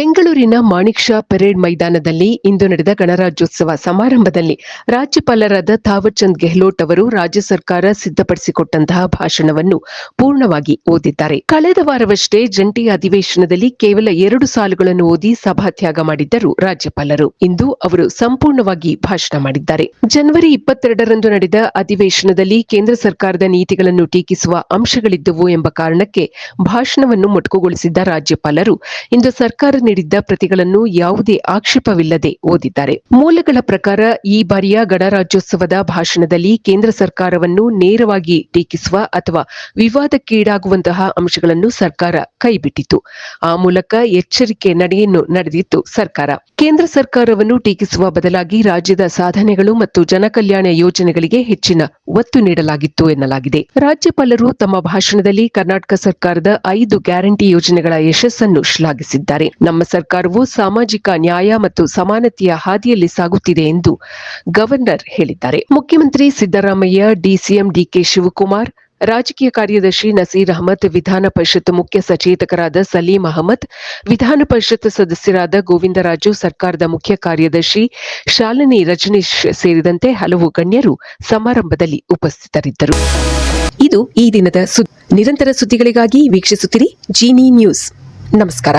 ಬೆಂಗಳೂರಿನ ಮಾಣಿಕ್ ಶಾ ಪೆರೇಡ್ ಮೈದಾನದಲ್ಲಿ ಇಂದು ನಡೆದ ಗಣರಾಜ್ಯೋತ್ಸವ ಸಮಾರಂಭದಲ್ಲಿ ರಾಜ್ಯಪಾಲರಾದ ಥಾವರ್ ಚಂದ್ ಗೆಹ್ಲೋಟ್ ಅವರು ರಾಜ್ಯ ಸರ್ಕಾರ ಸಿದ್ಧಪಡಿಸಿಕೊಟ್ಟಂತಹ ಭಾಷಣವನ್ನು ಪೂರ್ಣವಾಗಿ ಓದಿದ್ದಾರೆ. ಕಳೆದ ವಾರವಷ್ಟೇ ಜಂಟಿ ಅಧಿವೇಶನದಲ್ಲಿ ಕೇವಲ ಎರಡು ಸಾಲುಗಳನ್ನು ಓದಿ ಸಭಾತ್ಯಾಗ ಮಾಡಿದ್ದರು ರಾಜ್ಯಪಾಲರು. ಇಂದು ಅವರು ಸಂಪೂರ್ಣವಾಗಿ ಭಾಷಣ ಮಾಡಿದ್ದಾರೆ. ಜನವರಿ ಇಪ್ಪತ್ತೆರಡರಂದು ನಡೆದ ಅಧಿವೇಶನದಲ್ಲಿ ಕೇಂದ್ರ ಸರ್ಕಾರದ ನೀತಿಗಳನ್ನು ಟೀಕಿಸುವ ಅಂಶಗಳಿದ್ದವು ಎಂಬ ಕಾರಣಕ್ಕೆ ಭಾಷಣವನ್ನು ಮೊಟಕುಗೊಳಿಸಿದ್ದ ರಾಜ್ಯಪಾಲರು ಇಂದು ಸರ್ಕಾರ ನೀಡಿದ್ದ ಪ್ರತಿಗಳನ್ನು ಯಾವುದೇ ಆಕ್ಷೇಪವಿಲ್ಲದೆ ಓದಿದ್ದಾರೆ. ಮೂಲಗಳ ಪ್ರಕಾರ ಈ ಬಾರಿಯ ಗಣರಾಜ್ಯೋತ್ಸವದ ಭಾಷಣದಲ್ಲಿ ಕೇಂದ್ರ ಸರ್ಕಾರವನ್ನು ನೇರವಾಗಿ ಟೀಕಿಸುವ ಅಥವಾ ವಿವಾದಕ್ಕೀಡಾಗುವಂತಹ ಅಂಶಗಳನ್ನು ಸರ್ಕಾರ ಕೈಬಿಟ್ಟಿತು ಆ ಮೂಲಕ ಎಚ್ಚರಿಕೆ ನಡೆಯನ್ನು ನಡೆದಿತ್ತು ಸರ್ಕಾರ. ಕೇಂದ್ರ ಸರ್ಕಾರವನ್ನು ಟೀಕಿಸುವ ಬದಲಾಗಿ ರಾಜ್ಯದ ಸಾಧನೆಗಳು ಮತ್ತು ಜನಕಲ್ಯಾಣ ಯೋಜನೆಗಳಿಗೆ ಹೆಚ್ಚಿನ ಒತ್ತು ನೀಡಲಾಗಿತ್ತು ಎನ್ನಲಾಗಿದೆ. ರಾಜ್ಯಪಾಲರು ತಮ್ಮ ಭಾಷಣದಲ್ಲಿ ಕರ್ನಾಟಕ ಸರ್ಕಾರದ ಐದು ಗ್ಯಾರಂಟಿ ಯೋಜನೆಗಳ ಯಶಸ್ಸನ್ನು ಶ್ಲಾಘಿಸಿದ್ದಾರೆ. ನಮ್ಮ ಸರ್ಕಾರವು ಸಾಮಾಜಿಕ ನ್ಯಾಯ ಮತ್ತು ಸಮಾನತೆಯ ಹಾದಿಯಲ್ಲಿ ಸಾಗುತ್ತಿದೆ ಎಂದು ಗವರ್ನರ್ ಹೇಳಿದ್ದಾರೆ. ಮುಖ್ಯಮಂತ್ರಿ ಸಿದ್ದರಾಮಯ್ಯ, ಡಿಸಿಎಂ ಡಿಕೆ ಶಿವಕುಮಾರ್, ರಾಜಕೀಯ ಕಾರ್ಯದರ್ಶಿ ನಸೀರ್ ಅಹಮದ್, ವಿಧಾನ ಪರಿಷತ್ ಮುಖ್ಯ ಸಚೇತಕರಾದ ಸಲೀಂ ಅಹಮದ್, ವಿಧಾನ ಪರಿಷತ್ ಸದಸ್ಯರಾದ ಗೋವಿಂದರಾಜು, ಸರ್ಕಾರದ ಮುಖ್ಯ ಕಾರ್ಯದರ್ಶಿ ಶಾಲಿನಿ ರಜನೀಶ್ ಸೇರಿದಂತೆ ಹಲವು ಗಣ್ಯರು ಸಮಾರಂಭದಲ್ಲಿ ಉಪಸ್ಥಿತರಿದ್ದರು. ಇದು ಈ ದಿನದ ನಿರಂತರ ಸುದ್ದಿಗಳಿಗಾಗಿ ವೀಕ್ಷಿಸುತ್ತಿರಿ ಜೀನಿ ನ್ಯೂಸ್. ನಮಸ್ಕಾರ.